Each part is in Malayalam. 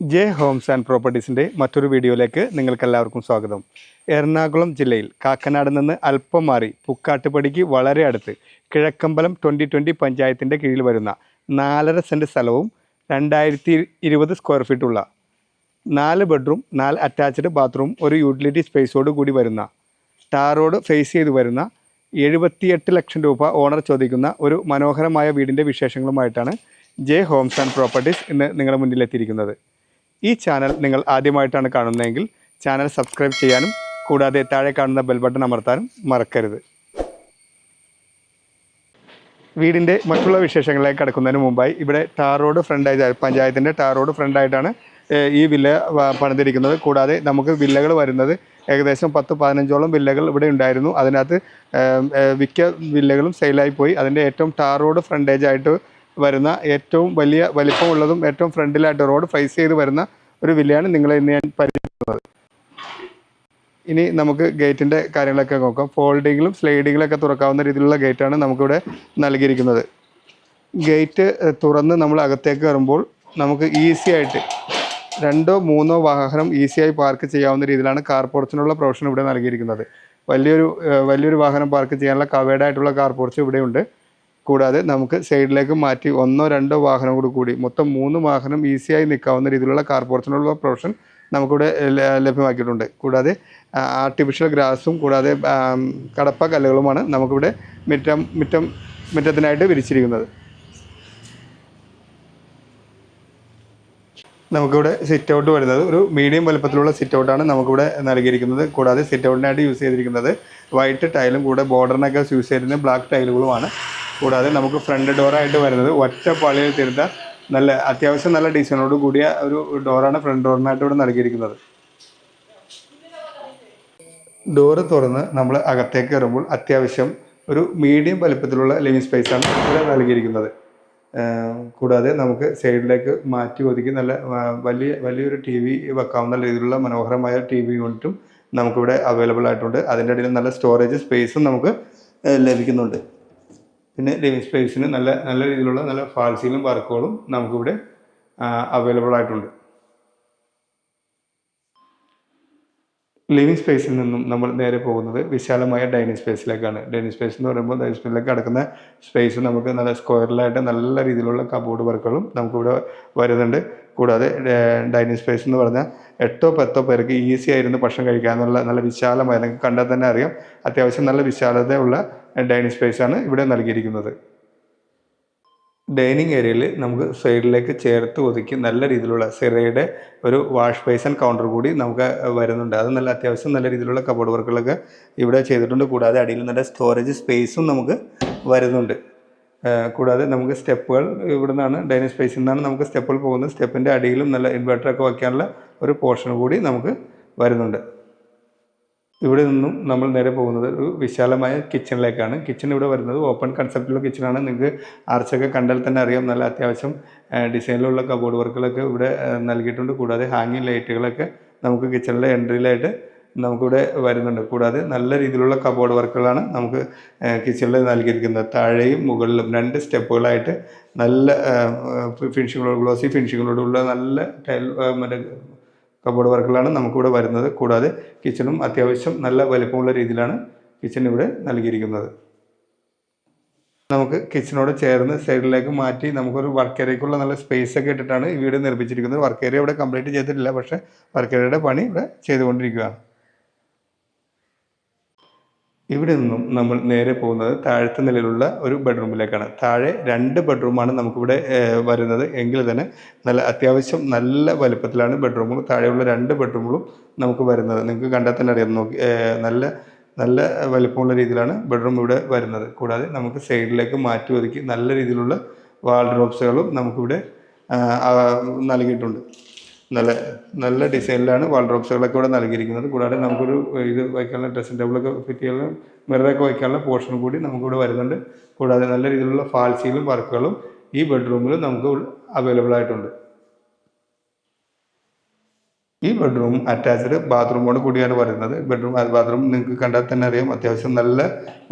ജെ ഹോംസ് ആൻഡ് പ്രോപ്പർട്ടീസിന്റെ മറ്റൊരു വീഡിയോയിലേക്ക് നിങ്ങൾക്കെല്ലാവർക്കും സ്വാഗതം. എറണാകുളം ജില്ലയിൽ കാക്കനാട് നിന്ന് അല്പം മാറി പുക്കാട്ടുപടിക്ക് വളരെ അടുത്ത് കിഴക്കമ്പലം ട്വന്റി ട്വന്റി പഞ്ചായത്തിന്റെ കീഴിൽ വരുന്ന നാലര സെന്റ് സ്ഥലവും രണ്ടായിരത്തി ഇരുപത് സ്ക്വയർ ഫീറ്റുള്ള നാല് ബെഡ്റൂം നാല് അറ്റാച്ച്ഡ് ബാത്റൂം ഒരു യൂട്ടിലിറ്റി സ്പേസോട് കൂടി വരുന്ന ടാർ റോഡ് ഫേസ് ചെയ്ത് വരുന്ന എഴുപത്തിയെട്ട് ലക്ഷം രൂപ ഓണർ ചോദിക്കുന്ന ഒരു മനോഹരമായ വീടിന്റെ വിശേഷങ്ങളുമായിട്ടാണ് ജെ ഹോംസ് ആൻഡ് പ്രോപ്പർട്ടീസ് ഇന്ന് നിങ്ങളുടെ മുന്നിലെത്തിയിരിക്കുന്നത്. ഈ ചാനൽ നിങ്ങൾ ആദ്യമായിട്ടാണ് കാണുന്നതെങ്കിൽ ചാനൽ സബ്സ്ക്രൈബ് ചെയ്യാനും കൂടാതെ താഴെ കാണുന്ന ബെൽ ബട്ടൺ അമർത്താനും മറക്കരുത്. വീടിന്റെ മറ്റുള്ള വിശേഷങ്ങളിലേക്ക് കടക്കുന്നതിന് മുമ്പായി ഇവിടെ ടാർ റോഡ് ഫ്രണ്ടായി പഞ്ചായത്തിന്റെ ടാർ റോഡ് ഫ്രണ്ടായിട്ടാണ് ഈ വില്ല പണിതിരിക്കുന്നത്. കൂടാതെ നമുക്ക് വില്ലകൾ വരുന്നത് ഏകദേശം പത്ത് പതിനഞ്ചോളം വില്ലകൾ ഇവിടെ ഉണ്ടായിരുന്നു. അതിനകത്ത് മിക്ക വില്ലകളും സെയിലായി പോയി. അതിന്റെ ഏറ്റവും ടാർ റോഡ് ഫ്രണ്ടേജ് ആയിട്ട് വരുന്ന ഏറ്റവും വലിയ വലിപ്പമുള്ളതും ഏറ്റവും ഫ്രണ്ടിലായിട്ട് റോഡ് ഫേസ് ചെയ്ത് വരുന്ന ഒരു വില്ലയാണ് നിങ്ങളെ ഇന്ന് ഞാൻ പരിചയപ്പെടുന്നത് ഇനി നമുക്ക് ഗേറ്റിന്റെ കാര്യങ്ങളൊക്കെ നോക്കാം. ഫോൾഡിങ്ങിലും സ്ലൈഡിങ്ങിലൊക്കെ തുറക്കാവുന്ന രീതിയിലുള്ള ഗേറ്റാണ് നമുക്കിവിടെ നൽകിയിരിക്കുന്നത്. ഗേറ്റ് തുറന്ന് നമ്മൾ അകത്തേക്ക് കയറുമ്പോൾ നമുക്ക് ഈസി ആയിട്ട് രണ്ടോ മൂന്നോ വാഹനം ഈസിയായി പാർക്ക് ചെയ്യാവുന്ന രീതിയിലാണ് കാർ പോർച്ചിനുള്ള പ്രൊവിഷൻ ഇവിടെ നൽകിയിരിക്കുന്നത്. വലിയൊരു വലിയൊരു വാഹനം പാർക്ക് ചെയ്യാനുള്ള കവേഡായിട്ടുള്ള കാർ പോർച്ച് ഇവിടെയുണ്ട്. കൂടാതെ നമുക്ക് സൈഡിലേക്ക് മാറ്റി ഒന്നോ രണ്ടോ വാഹനം കൂടി കൂടി മൊത്തം മൂന്ന് വാഹനം ഈസിയായി നിൽക്കാവുന്ന രീതിയിലുള്ള കാർ പോർച്ചിനുള്ള പ്രൊവിഷൻ നമുക്കിവിടെ ലഭ്യമാക്കിയിട്ടുണ്ട്. കൂടാതെ ആർട്ടിഫിഷ്യൽ ഗ്രാസും കൂടാതെ കടപ്പ കല്ലുകളുമാണ് നമുക്കിവിടെ മിറ്റം മിറ്റം മുറ്റത്തിനായിട്ട് വിരിച്ചിരിക്കുന്നത്. നമുക്കിവിടെ സിറ്റ് ഔട്ട് വരുന്നത് ഒരു മീഡിയം വലുപ്പത്തിലുള്ള സിറ്റ് ഔട്ടാണ് നമുക്കിവിടെ നൽകിയിരിക്കുന്നത്. കൂടാതെ സിറ്റ് ഔട്ടിനായിട്ട് യൂസ് ചെയ്തിരിക്കുന്നത് വൈറ്റ് ടൈലും കൂടെ ബോർഡറിനൊക്കെ യൂസ് ചെയ്തിരുന്ന ബ്ലാക്ക് ടൈലുകളുമാണ് കൂടാതെ നമുക്ക് ഫ്രണ്ട് ഡോറായിട്ട് വരുന്നത് ഒറ്റ പാളിയിൽ തീർത്ത നല്ല അത്യാവശ്യം നല്ല ഡിസൈനോട് കൂടിയ ഒരു ഡോറാണ് ഫ്രണ്ട് ഡോറിനായിട്ട് ഇവിടെ നൽകിയിരിക്കുന്നത്. ഡോറ് തുറന്ന് നമ്മൾ അകത്തേക്ക് കയറുമ്പോൾ അത്യാവശ്യം ഒരു മീഡിയം വലുപ്പത്തിലുള്ള ലിവിങ് സ്പേസാണ് ഇവിടെ നൽകിയിരിക്കുന്നത്. കൂടാതെ നമുക്ക് സൈഡിലേക്ക് മാറ്റി ഒതുക്കി നല്ല വലിയ വലിയൊരു ടി വി വെക്കാവുന്ന രീതിയിലുള്ള മനോഹരമായ ടി വി യൂണിറ്റും നമുക്കിവിടെ അവൈലബിൾ ആയിട്ടുണ്ട്. അതിന്റെ ഇടയിൽ നല്ല സ്റ്റോറേജ് സ്പേസും നമുക്ക് ലഭിക്കുന്നുണ്ട്. പിന്നെ ലിവിങ് സ്പേസിന് നല്ല നല്ല രീതിയിലുള്ള നല്ല ഫാൾസീലും വർക്കുകളും നമുക്കിവിടെ അവൈലബിൾ ആയിട്ടുണ്ട്. ലിവിങ് സ്പേസിൽ നിന്നും നമ്മൾ നേരെ പോകുന്നത് വിശാലമായ ഡൈനിങ് സ്പേസിലേക്കാണ് ഡൈനിങ് സ്പേസ് എന്ന് പറയുമ്പോൾ ഡൈനിങ് സ്പേസിലേക്ക് കിടക്കുന്ന സ്പേസ് നമുക്ക് നല്ല സ്ക്വയറിലായിട്ട് നല്ല രീതിയിലുള്ള കബോർഡ് വർക്കുകളും നമുക്കിവിടെ വരുന്നുണ്ട്. കൂടാതെ ഡൈനിങ് സ്പേസ് എന്ന് പറഞ്ഞാൽ എട്ടോ പത്തോ പേർക്ക് ഈസി ആയിരുന്നു ഭക്ഷണം കഴിക്കാനുള്ള നല്ല വിശാലമായ നിങ്ങൾക്ക് കണ്ടാൽ തന്നെ അറിയാം അത്യാവശ്യം നല്ല വിശാലതയുള്ള ഡൈനിങ് സ്പേസ് ആണ് ഇവിടെ നൽകിയിരിക്കുന്നത്. ഡൈനിങ് ഏരിയയിൽ നമുക്ക് സൈഡിലേക്ക് ചേർത്ത് ഒതുക്കി നല്ല രീതിയിലുള്ള സിറയുടെ ഒരു വാഷ് ബേസൺ കൗണ്ടർ കൂടി നമുക്ക് വരുന്നുണ്ട്. അത് നല്ല അത്യാവശ്യം നല്ല രീതിയിലുള്ള കബോർഡ് വർക്കുകളൊക്കെ ഇവിടെ ചെയ്തിട്ടുണ്ട്. കൂടാതെ അടിയിൽ നല്ല സ്റ്റോറേജ് സ്പേസും നമുക്ക് വരുന്നുണ്ട്. കൂടാതെ നമുക്ക് സ്റ്റെപ്പുകൾ ഇവിടെ നിന്നാണ് ഡൈനിങ് സ്പേസിൽ നിന്നാണ് നമുക്ക് സ്റ്റെപ്പുകൾ പോകുന്നത്. സ്റ്റെപ്പിന്റെ അടിയിലും നല്ല ഇൻവെർട്ടറൊക്കെ വയ്ക്കാനുള്ള ഒരു പോർഷൻ കൂടി നമുക്ക് വരുന്നുണ്ട്. ഇവിടെ നിന്നും നമ്മൾ നേരെ പോകുന്നത് ഒരു വിശാലമായ കിച്ചണിലേക്കാണ് കിച്ചൺ ഇവിടെ വരുന്നത് ഓപ്പൺ കൺസെപ്റ്റിലുള്ള കിച്ചണാണ് നിങ്ങൾക്ക് ആർച്ചൊക്കെ കണ്ടാൽ തന്നെ അറിയാം. നല്ല അത്യാവശ്യം ഡിസൈനിലുള്ള കബോർഡ് വർക്കുകളൊക്കെ ഇവിടെ നൽകിയിട്ടുണ്ട്. കൂടാതെ ഹാങ്ങിങ് ലൈറ്റുകളൊക്കെ നമുക്ക് കിച്ചണിലെ എൻട്രിയിലായിട്ട് നമുക്കിവിടെ വരുന്നുണ്ട്. കൂടാതെ നല്ല രീതിയിലുള്ള കബോർഡ് വർക്കുകളാണ് നമുക്ക് കിച്ചണിൽ നൽകിയിരിക്കുന്നത്. താഴെയും മുകളിലും രണ്ട് സ്റ്റെപ്പുകളായിട്ട് നല്ല ഫിനിഷിങ്ങോട് ഗ്ലോസി ഫിനിഷിങ്ങോടുള്ള നല്ല ടൈൽ മറ്റേ കബോർഡ് വർക്കുകളാണ് നമുക്കിവിടെ വരുന്നത്. കൂടാതെ കിച്ചണും അത്യാവശ്യം നല്ല വലിപ്പമുള്ള രീതിയിലാണ് കിച്ചൺ ഇവിടെ നൽകിയിരിക്കുന്നത്. നമുക്ക് കിച്ചണോട് ചേർന്ന് സൈഡിലേക്ക് മാറ്റി നമുക്കൊരു വർക്ക് ഏരിയക്കുള്ള നല്ല സ്പേസ് ഒക്കെ ഇട്ടിട്ടാണ് ഈ വീട് നിർമ്മിച്ചിരിക്കുന്നത്. വർക്ക് ഏരിയ ഇവിടെ കംപ്ലീറ്റ് ചെയ്തിട്ടില്ല പക്ഷേ വർക്ക് ഏരിയയുടെ പണി ഇവിടെ ചെയ്തുകൊണ്ടിരിക്കുകയാണ്. ഇവിടെ നിന്നും നമ്മൾ നേരെ പോകുന്നത് താഴത്തെ നിലയിലുള്ള ഒരു ബെഡ്റൂമിലേക്കാണ്. താഴെ രണ്ട് ബെഡ്റൂമാണ് നമുക്കിവിടെ വരുന്നത്. എങ്കിൽ തന്നെ നല്ല അത്യാവശ്യം നല്ല വലുപ്പത്തിലാണ് ബെഡ്റൂമും താഴെയുള്ള രണ്ട് ബെഡ്റൂമുകളും നമുക്ക് വരുന്നത്. നിങ്ങൾക്ക് കണ്ടാൽ തന്നെ അറിയാം. നോക്കി നല്ല നല്ല വലുപ്പമുള്ള രീതിയിലാണ് ബെഡ്റൂം ഇവിടെ വരുന്നത്. കൂടാതെ നമുക്ക് സൈഡിലേക്ക് മാറ്റി ഒതുക്കി നല്ല രീതിയിലുള്ള വാൾഡ്രോബ്സുകളും നമുക്കിവിടെ നൽകിയിട്ടുണ്ട്. നല്ല നല്ല ഡിസൈനിലാണ് വാൾഡ്രോപ്സുകളൊക്കെ ഇവിടെ നൽകിയിരിക്കുന്നത്. കൂടാതെ നമുക്കൊരു ഇത് വയ്ക്കാനുള്ള ഡ്രസ്സിംഗ് ടേബിളൊക്കെ ഫിറ്റ് ചെയ്യാനുള്ള മിററൊക്കെ വയ്ക്കാനുള്ള പോർഷൻ കൂടി നമുക്കിവിടെ വരുന്നുണ്ട്. കൂടാതെ നല്ല രീതിയിലുള്ള ഫാൾസിയിലും വർക്കുകളും ഈ ബെഡ്റൂമിൽ നമുക്ക് അവൈലബിൾ ആയിട്ടുണ്ട്. ഈ ബെഡ്റൂം അറ്റാച്ച്ഡ് ബാത്റൂമോട് കൂടിയാണ് വരുന്നത്. ബെഡ്റൂം ബാത്റൂം നിങ്ങൾക്ക് കണ്ടാൽ തന്നെ അറിയാം. അത്യാവശ്യം നല്ല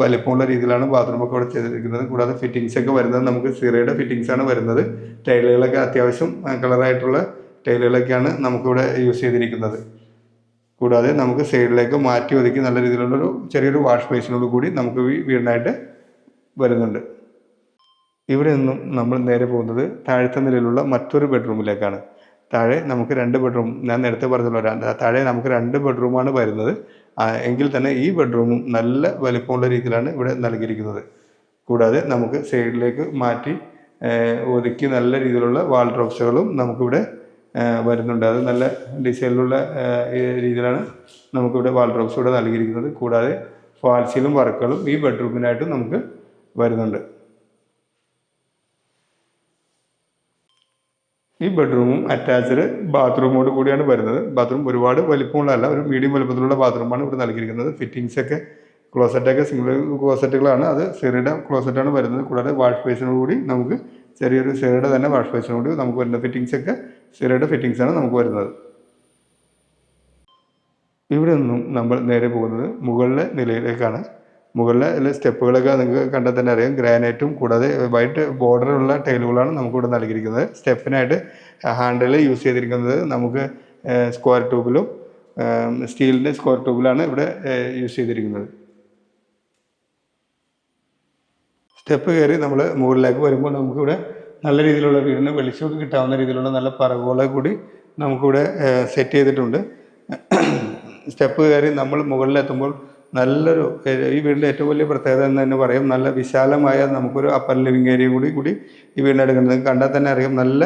വലിപ്പമുള്ള രീതിയിലാണ് ബാത്റൂം ഒക്കെ ഇവിടെ ചെയ്തിരിക്കുന്നത്. കൂടാതെ ഫിറ്റിങ്സ് ഒക്കെ വരുന്നത് നമുക്ക് സിറയുടെ ഫിറ്റിങ്സ് ആണ് വരുന്നത്. ടൈലുകളൊക്കെ അത്യാവശ്യം കളറായിട്ടുള്ള ടൈലുകളൊക്കെയാണ് നമുക്കിവിടെ യൂസ് ചെയ്തിരിക്കുന്നത്. കൂടാതെ നമുക്ക് സൈഡിലേക്ക് മാറ്റി ഒതുക്കി നല്ല രീതിയിലുള്ളൊരു ചെറിയൊരു വാഷ് ബേസിനോട് കൂടി നമുക്ക് വീടിനായിട്ട് വരുന്നുണ്ട്. ഇവിടെ നിന്നും നമ്മൾ നേരെ പോകുന്നത് താഴത്തെ നിലയിലുള്ള മറ്റൊരു ബെഡ്റൂമിലേക്കാണ് താഴെ നമുക്ക് രണ്ട് ബെഡ്റൂം ഞാൻ നേരത്തെ പറഞ്ഞല്ലോ താഴെ നമുക്ക് രണ്ട് ബെഡ്റൂമാണ് വരുന്നത്. എങ്കിൽ തന്നെ ഈ ബെഡ്റൂമും നല്ല വലിപ്പമുള്ള രീതിയിലാണ് ഇവിടെ നൽകിയിരിക്കുന്നത്. കൂടാതെ നമുക്ക് സൈഡിലേക്ക് മാറ്റി ഒതുക്കി നല്ല രീതിയിലുള്ള വാൾ ഡ്രോപ്സുകളും നമുക്കിവിടെ വരുന്നുണ്ട്. അത് നല്ല ഡിസൈനിലുള്ള രീതിയിലാണ് നമുക്കിവിടെ വാൾ ഡ്രോപ്സ് ഇവിടെ നൽകിയിരിക്കുന്നത്. കൂടാതെ ഫാൽസിലും വർക്കുകളും ഈ ബെഡ്റൂമിനായിട്ടും നമുക്ക് വരുന്നുണ്ട്. ഈ ബെഡ്റൂമും അറ്റാച്ച്ഡ് ബാത്റൂമോട് കൂടിയാണ് വരുന്നത്. ബാത്റൂം ഒരുപാട് വലിപ്പമുള്ളതല്ല ഒരു മീഡിയം വലിപ്പത്തിലുള്ള ബാത്റൂമാണ് ഇവിടെ നൽകിയിരിക്കുന്നത്. ഫിറ്റിങ്സ് ഒക്കെ ക്ലോസറ്റൊക്കെ സിംഗിൾ ക്ലോസറ്റുകളാണ് അത് സെറിയുടെ ക്ലോസറ്റാണ് വരുന്നത്. കൂടാതെ വാഷ് ബേസിനോട് കൂടി നമുക്ക് ചെറിയൊരു സെറിയുടെ തന്നെ വാഷ് ബേസിനോട് നമുക്ക് വരുന്ന ഫിറ്റിങ്സ് ഒക്കെ സെറിയുടെ ഫിറ്റിങ്സ് ആണ് നമുക്ക് വരുന്നത്. ഇവിടെ നിന്നും നമ്മൾ നേരെ പോകുന്നത് മുകളിലെ നിലയിലേക്കാണ്. മുകളിലെ സ്റ്റെപ്പുകളൊക്കെ നിങ്ങൾക്ക് കണ്ടാൽ തന്നെ അറിയാം. ഗ്രാനൈറ്റും കൂടാതെ വൈറ്റ് ബോർഡറുള്ള ടൈലുകളാണ് നമുക്കിവിടെ നൽകിയിരിക്കുന്നത്. സ്റ്റെപ്പിനായിട്ട് ഹാൻഡിൽ യൂസ് ചെയ്തിരിക്കുന്നത് നമുക്ക് സ്ക്വയർ ട്യൂബിലും സ്റ്റീലിന്റെ സ്ക്വയർ ട്യൂബിലാണ് ഇവിടെ യൂസ് ചെയ്തിരിക്കുന്നത്. സ്റ്റെപ്പ് കയറി നമ്മൾ മുകളിലേക്ക് വരുമ്പോൾ നമുക്കിവിടെ നല്ല രീതിയിലുള്ള വീടിന് വെളിച്ചമൊക്കെ കിട്ടാവുന്ന രീതിയിലുള്ള നല്ല പറകുകളെ കൂടി നമുക്കിവിടെ സെറ്റ് ചെയ്തിട്ടുണ്ട്. സ്റ്റെപ്പ് കയറി നമ്മൾ മുകളിലെത്തുമ്പോൾ നല്ലൊരു ഈ വീടിന്റെ ഏറ്റവും വലിയ പ്രത്യേകത എന്ന് തന്നെ പറയും. നല്ല വിശാലമായ നമുക്കൊരു അപ്പർ ലിവിങ് ഏരിയ കൂടി കൂടി ഈ വീടിനെടുക്കുന്നത് കണ്ടാൽ തന്നെ അറിയാം നല്ല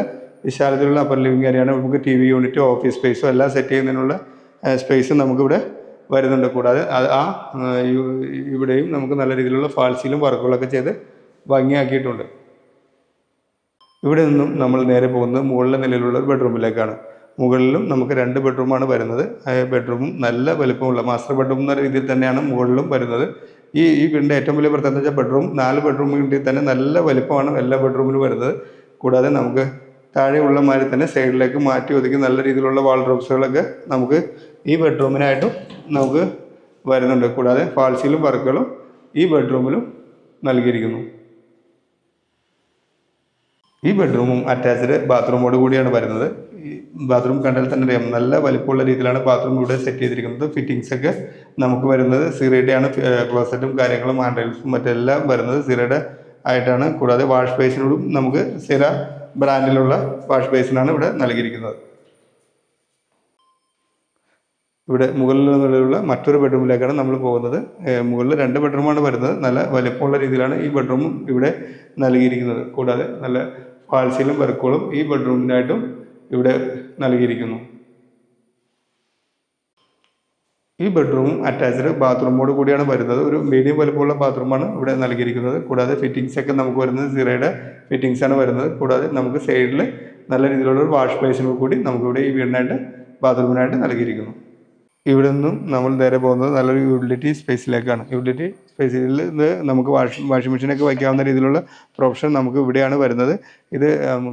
വിശാലത്തിലുള്ള അപ്പർ ലിവിങ് ഏരിയയാണ് നമുക്ക് ടി വി യൂണിറ്റും ഓഫീസ് സ്പേസും എല്ലാം സെറ്റ് ചെയ്യുന്നതിനുള്ള സ്പേസും നമുക്കിവിടെ വരുന്നുണ്ട്. കൂടാതെ ആ, ഇവിടെയും നമുക്ക് നല്ല രീതിയിലുള്ള ഫാൾസിലും വർക്കുകളൊക്കെ ചെയ്ത് ഭംഗിയാക്കിയിട്ടുണ്ട്. ഇവിടെ നിന്നും നമ്മൾ നേരെ പോകുന്നത് മുകളിലെ നിലയിലുള്ള ഒരു ബെഡ്റൂമിലേക്കാണ്. മുകളിലും നമുക്ക് രണ്ട് ബെഡ്റൂമാണ് വരുന്നത്. ബെഡ്റൂമും നല്ല വലുപ്പമുള്ള മാസ്റ്റർ ബെഡ്റൂം എന്ന രീതിയിൽ തന്നെയാണ് മുകളിലും വരുന്നത്. ഈ ഈ വീടിന്റെ ഏറ്റവും വലിയ പ്രത്യേകത വെച്ചാൽ ബെഡ്റൂം നാല് ബെഡ്റൂമിൽ തന്നെ നല്ല വലുപ്പമാണ് എല്ലാ ബെഡ്റൂമിലും വരുന്നത്. കൂടാതെ നമുക്ക് താഴെയുള്ള മാതിരി തന്നെ സൈഡിലേക്ക് മാറ്റി ഒതുക്കി നല്ല രീതിയിലുള്ള വാൾ ഡ്രോപ്സുകളൊക്കെ നമുക്ക് ഈ ബെഡ്റൂമിനായിട്ടും നമുക്ക് വരുന്നുണ്ട്. കൂടാതെ ഫാൾസിലും വർക്കുകളും ഈ ബെഡ്റൂമിലും നൽകിയിരിക്കുന്നു. ഈ ബെഡ്റൂമും അറ്റാച്ച്ഡ് ബാത്റൂമോട് കൂടിയാണ് വരുന്നത്. ഈ ബാത്റൂം കണ്ടാൽ തന്നെ അറിയാം നല്ല വലിപ്പമുള്ള രീതിയിലാണ് ബാത്റൂം ഇവിടെ സെറ്റ് ചെയ്തിരിക്കുന്നത്. ഫിറ്റിങ്സ് ഒക്കെ നമുക്ക് വരുന്നത് സീറയുടെയാണ് ക്ലോസറ്റും കാര്യങ്ങളും ഹാൻഡിൽസും മറ്റെല്ലാം വരുന്നത് സീറയുടെ ആയിട്ടാണ്. കൂടാതെ വാഷ് ബേസിനോടും നമുക്ക് സിറ ബ്രാൻഡിലുള്ള വാഷ് ബേസിനാണ് ഇവിടെ നൽകിയിരിക്കുന്നത്. ഇവിടെ മുകളിൽ നിന്നുള്ള മറ്റൊരു ബെഡ്റൂമിലേക്കാണ് നമ്മൾ പോകുന്നത്. മുകളിൽ രണ്ട് ബെഡ്റൂമാണ് വരുന്നത്. നല്ല വലിപ്പമുള്ള രീതിയിലാണ് ഈ ബെഡ്റൂമും ഇവിടെ നൽകിയിരിക്കുന്നത്. കൂടാതെ നല്ല ഫാൾസിലും വർക്കുകളും ഈ ബെഡ്റൂമിനായിട്ടും ഇവിടെ നൽകിയിരിക്കുന്നു. ഈ ബെഡ്റൂമും അറ്റാച്ച്ഡ് ബാത്റൂമോട് കൂടിയാണ് വരുന്നത്. ഒരു മീഡിയം വലുപ്പമുള്ള ബാത്റൂമാണ് ഇവിടെ നൽകിയിരിക്കുന്നത്. കൂടാതെ ഫിറ്റിങ്സ് ഒക്കെ നമുക്ക് വരുന്നത് സിറയുടെ ഫിറ്റിങ്സ് ആണ് വരുന്നത്. കൂടാതെ നമുക്ക് സൈഡിൽ നല്ല രീതിയിലുള്ള ഒരു വാഷ് ബേസിനും കൂടി നമുക്കിവിടെ ഈ വീടിനായിട്ട് ബാത്റൂമിനായിട്ട് നൽകിയിരിക്കുന്നു. ഇവിടെ നിന്നും നമ്മൾ നേരെ പോകുന്നത് നല്ലൊരു യൂട്ടിലിറ്റി സ്പേസിലേക്കാണ് യൂട്ടിലിറ്റി സ്പേസിൽ നമുക്ക് വാഷ് വാഷിംഗ് മെഷീനൊക്കെ വയ്ക്കാവുന്ന രീതിയിലുള്ള പ്രൊഫഷൻ നമുക്ക് ഇവിടെയാണ് വരുന്നത്. ഇത്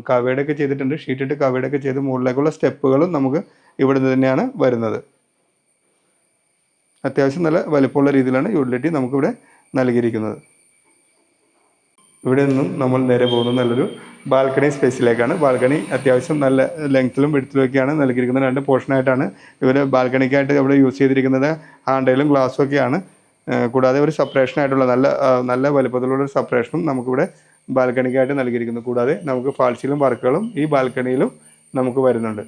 കവേഡൊക്കെ ചെയ്തിട്ടുണ്ട്. ഷീറ്റിട്ട് കവേഡൊക്കെ ചെയ്ത് മുകളിലേക്കുള്ള സ്റ്റെപ്പുകളും നമുക്ക് ഇവിടെ നിന്ന് തന്നെയാണ് വരുന്നത്. അത്യാവശ്യം നല്ല വലിപ്പമുള്ള രീതിയിലാണ് യൂട്ടിലിറ്റി നമുക്കിവിടെ നൽകിയിരിക്കുന്നത്. ഇവിടെ നിന്നും നമ്മൾ നേരെ പോകുന്നത് നല്ലൊരു ബാൽക്കണി സ്പേസിലേക്കാണ് ബാൽക്കണി അത്യാവശ്യം നല്ല ലെങ്ത്തിലും വിടുത്തിലും ഒക്കെയാണ് നൽകിയിരിക്കുന്നത്. രണ്ട് പോർഷനായിട്ടാണ് ഇവർ ബാൽക്കണിക്കായിട്ട് ഇവിടെ യൂസ് ചെയ്തിരിക്കുന്നത്. ഹാൻഡയിലും ഗ്ലാസ്സും ഒക്കെയാണ്. കൂടാതെ ഒരു സെപ്പറേഷൻ ആയിട്ടുള്ള നല്ല നല്ല വലുപ്പത്തിലുള്ള ഒരു സെപ്പറേഷനും നമുക്കിവിടെ ബാൽക്കണിക്കായിട്ട് നൽകിയിരിക്കുന്നു. കൂടാതെ നമുക്ക് ഫാൾസിലും വർക്കുകളും ഈ ബാൽക്കണിയിലും നമുക്ക് വരുന്നുണ്ട്.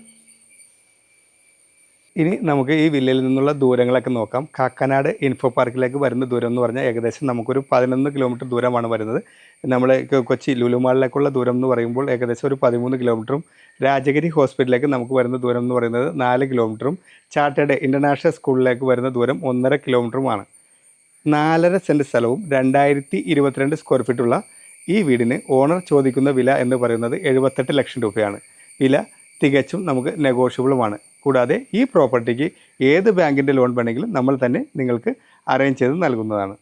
ഇനി നമുക്ക് ഈ വില്ലയിൽ നിന്നുള്ള ദൂരങ്ങളൊക്കെ നോക്കാം. കാക്കനാട് ഇൻഫോ പാർക്കിലേക്ക് വരുന്ന ദൂരം എന്ന് പറഞ്ഞാൽ ഏകദേശം നമുക്കൊരു പതിനൊന്ന് കിലോമീറ്റർ ദൂരമാണ് വരുന്നത്. നമ്മൾ കൊച്ചി ലുലുമാളിലേക്കുള്ള ദൂരം എന്ന് പറയുമ്പോൾ ഏകദേശം ഒരു പതിമൂന്ന് കിലോമീറ്ററും രാജഗിരി ഹോസ്പിറ്റലിലേക്ക് നമുക്ക് വരുന്ന ദൂരം എന്ന് പറയുന്നത് നാല് കിലോമീറ്ററും ചാർട്ടേഡ് ഇന്റർനാഷണൽ സ്കൂളിലേക്ക് വരുന്ന ദൂരം ഒന്നര കിലോമീറ്ററുമാണ് നാലര സെന്റ് സ്ഥലവും രണ്ടായിരത്തി ഇരുപത്തിരണ്ട് സ്ക്വയർ ഫീറ്റുള്ള ഈ വീടിന് ഓണർ ചോദിക്കുന്ന വില എന്ന് പറയുന്നത് എഴുപത്തെട്ട് ലക്ഷം രൂപയാണ്. വില തികച്ചും നമുക്ക് നെഗോഷ്യബിളുമാണ് കൂടാതെ ഈ പ്രോപ്പർട്ടിക്ക് ഏത് ബാങ്കിന്റെ ലോൺ വേണമെങ്കിലും നമ്മൾ തന്നെ നിങ്ങൾക്ക് അറേഞ്ച് ചെയ്ത് നൽകുന്നതാണ്.